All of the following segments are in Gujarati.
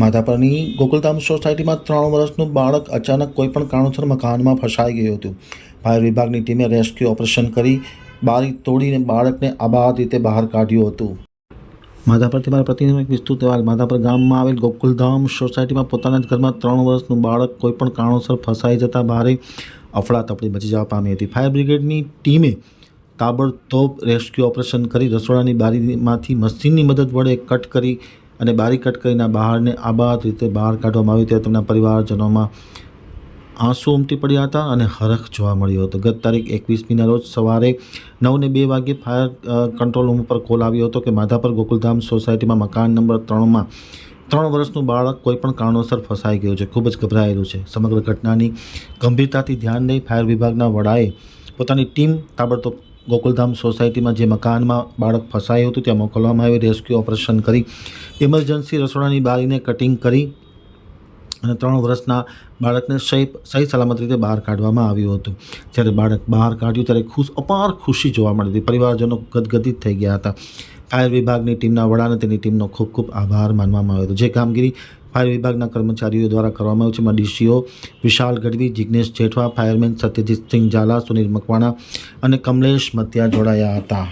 માધાપરની ગોકુલધામ સોસાયટીમાં ત્રણ વર્ષનું બાળક અચાનક કોઈપણ કારણોસર મકાનમાં ફસાઈ ગયું હતું. ફાયર વિભાગની ટીમે રેસ્ક્યુ ઓપરેશન કરી બારી તોડીને બાળકને આબાદ રીતે બહાર કાઢ્યું હતું. માધાપરથી મારા પ્રતિનિધિ એક વિસ્તૃત અહેવાલ. માધાપર ગામમાં આવેલ ગોકુલધામ સોસાયટીમાં પોતાના જ ઘરમાં ત્રણ વર્ષનું બાળક કોઈપણ કારણોસર ફસાઈ જતા ભારે અફડાતફડી મચી જવા પામી હતી. ફાયર બ્રિગેડની ટીમે તાબડતોબ રેસ્ક્યુ ઓપરેશન કરી રસોડાની બારીમાંથી મશીનની મદદ વડે કટ કરી અને બારી કટ કરીને બહારને આબાદ રીતે બહાર કાઢવામાં આવ્યું ત્યારે તેમના પરિવારજનોમાં આંસુ ઉમટી પડ્યા હતા અને હરખ જોવા મળ્યો હતો. ગત તારીખ એકવીસમીના રોજ સવારે નવને બે વાગ્યે ફાયર કંટ્રોલ રૂમ ઉપર કોલ આવ્યો હતો કે માધાપર ગોકુલધામ સોસાયટીમાં મકાન નંબર ત્રણમાં ત્રણ વર્ષનું બાળક કોઈપણ કારણોસર ફસાઈ ગયું છે. ખૂબ જ ગભરાયેલું છે. સમગ્ર ઘટનાની ગંભીરતાથી ધ્યાન લઈ ફાયર વિભાગના વડાએ પોતાની ટીમ તાબડતોબ ગોકુલધામ સોસાયટીમાં જે મકાનમાં બાળક ફસાયું હતું, ત્યાં મોકલવામાં આવી રેસ્ક્યુ ઓપરેશન કરી. ઇમરજન્સી રસોડાની બારીને કટિંગ કરી અને ત્રણ વર્ષના બાળકને સહી સહી સલામત રીતે બહાર કાઢવામાં આવ્યું હતું. જ્યારે બાળક બહાર કાઢ્યું, ત્યારે ખુશ, અપાર ખુશી જોવા મળી હતી. પરિવારજનો ગદગદિત થઈ ગયા હતા. ફાયર વિભાગની ટીમના વડા અને તેની ટીમનો ખૂબ ખૂબ આભાર માનવામાં આવ્યો હતો. જે કામગીરી ફાયર વિભાગના કર્મચારીઓ દ્વારા કરવામાં આવ્યું છે. એમાં ડીસીઓ વિશાલ ગઢવી જિજ્ઞેશ જેઠવા, ફાયરમેન સત્યજીત સિંહ ઝાલા, સુનિલ મકવાણા અને કમલેશ મત્યા જોડાયા હતા.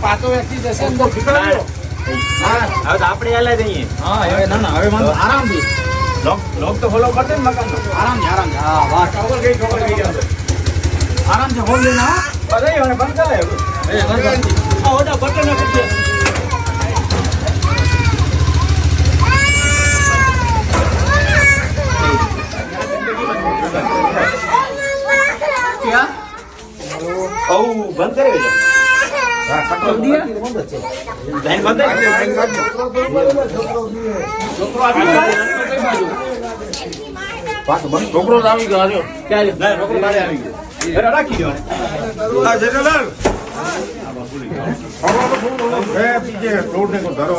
પાછો વ્યક્તિ જશે તું અંદર જા કલાક થઈ તો સુઈ જા. આપણે હાલે જઈએ હા હવે ના ના હવે વાંધો આરામથી લોક લોક તો ફોલો કરતે ને મકાન આરામથી આરામથી હા વાહ ખબર ગઈ ખબર ગઈ આરામથી હોલ લેના હા અરે હવે બંધ કરે એ બંધ આ ઓડા બટન આપી ઓ બંધ કરી છોકરો આવી ગયો રાખી દો. આ જેઠાલાલ હવા તો ફૂલ ઓલો બે પીછે રોડ ને કો ધરો